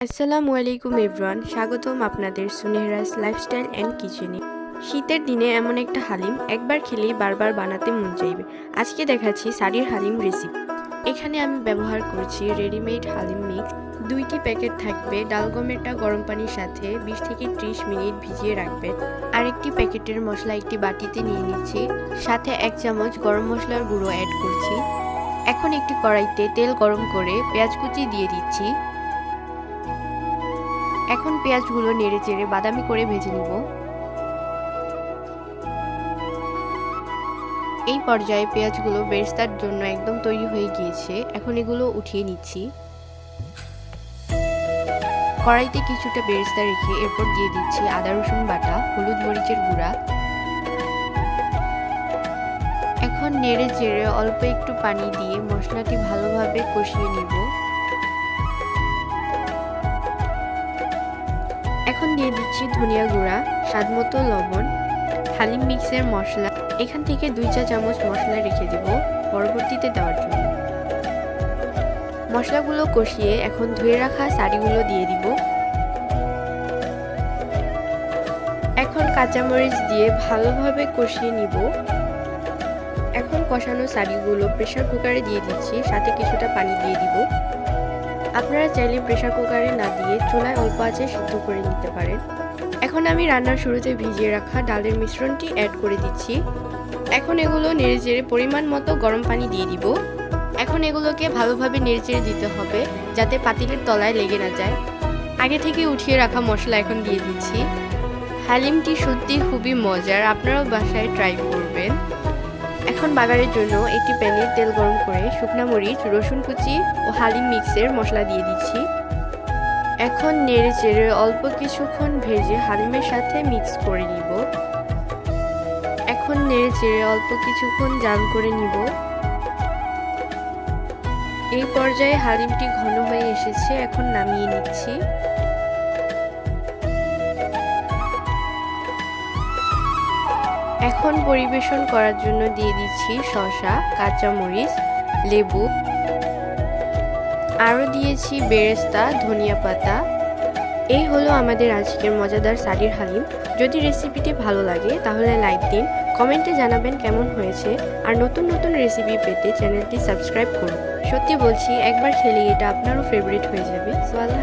আসসালামু আলাইকুম এভরান স্বাগতম আপনাদের সুনেহরাজ লাইফস্টাইল অ্যান্ড কিচেনে শীতের দিনে এমন একটা হালিম একবার খেলেই বারবার বানাতে মন চাইবে। আজকে দেখাচ্ছি শাড়ির হালিম রেসিপি এখানে আমি ব্যবহার করছি রেডিমেড হালিম মিক্স দুইটি প্যাকেট থাকবে, ডালগমেরটা গরম পানির সাথে বিশ থেকে ত্রিশ মিনিট ভিজিয়ে রাখবেন আরেকটি প্যাকেটের মশলা একটি বাটিতে নিয়ে নিচ্ছি। সাথে এক চামচ গরম মশলার গুঁড়ো অ্যাড করছি। এখন একটি কড়াইতে তেল গরম করে পেঁয়াজ কুচি দিয়ে দিচ্ছি। এখন পেঁয়াজগুলো নেড়ে চেড়ে বাদামি করে ভেজে নিব। এই পর্যায়ে পেঁয়াজগুলো বেরেস্তার জন্য একদম তৈরি হয়ে গিয়েছে। এখন এগুলো উঠিয়ে নিচ্ছি। কড়াইতে কিছুটা বেরেস্তা রেখে এরপর দিয়ে দিচ্ছি আদা, রসুন বাটা, হলুদ মরিচের গুঁড়া। এখন নেড়ে চেড়ে অল্প একটু পানি দিয়ে মশলাটি ভালোভাবে কষিয়ে নিব। এখন দিয়ে দিচ্ছি ধনিয়া গুঁড়া, স্বাদ মতো লবণ, হালিম মিক্সের মশলা। এখান থেকে দুই চা চামচ মশলা রেখে দেব পরবর্তীতে দেওয়ার জন্য। মশলাগুলো কষিয়ে এখন ধুয়ে রাখা শাড়িগুলো দিয়ে দিব। এখন কাঁচামরিচ দিয়ে ভালোভাবে কষিয়ে নিব। এখন কষানো শাড়িগুলো প্রেশার কুকারে দিয়ে দিচ্ছি, সাথে কিছুটা পানি দিয়ে দিব। আপনারা চাইলে প্রেশার কুকারে না দিয়ে চুলায় অল্প আঁচে সিদ্ধ করে নিতে পারেন। এখন আমি রান্নার শুরুতে ভিজিয়ে রাখা ডালের মিশ্রণটি অ্যাড করে দিচ্ছি। এখন এগুলো নেড়ে চেড়ে পরিমাণ মতো গরম পানি দিয়ে দিব। এখন এগুলোকে ভালোভাবে নেড়ে চেড়ে দিতে হবে, যাতে পাতিলের তলায় লেগে না যায়। আগে থেকে উঠিয়ে রাখা মশলা এখন দিয়ে দিচ্ছি। হালিমটি সত্যি খুবই মজার, আপনারাও বাসায় ট্রাই করবেন। এখন বাগারের জন্য একটি প্যানে তেল গরম করে শুকনা মরিচ, রসুন কুচি ও হালিম মিক্সের মশলা দিয়ে দিচ্ছি। এখন নেড়ে চেড়ে অল্প কিছুক্ষণ ভেজে হালিমের সাথে মিক্স করে নিব। এখন নেড়ে চেড়ে অল্প কিছুক্ষণ জাল করে নিব। এই পর্যায়ে হালিমটি ঘন হয়ে এসেছে, এখন নামিয়ে নিচ্ছি। এখন পরিবেশন করার জন্য দিয়ে দিচ্ছি শসা, কাঁচামরিচ, লেবু। আরও দিয়েছি বেরেস্তা, ধনিয়া পাতা। এই হলো আমাদের আজকের মজাদার সাডির হালিম। যদি রেসিপিটি ভালো লাগে, তাহলে লাইক দিন, কমেন্টে জানাবেন কেমন হয়েছে, আর নতুন নতুন রেসিপি পেতে চ্যানেলটি সাবস্ক্রাইব করুন। সত্যি বলছি, একবার খেলে এটা আপনারও ফেভারিট হয়ে যাবে। সো আল্লাহ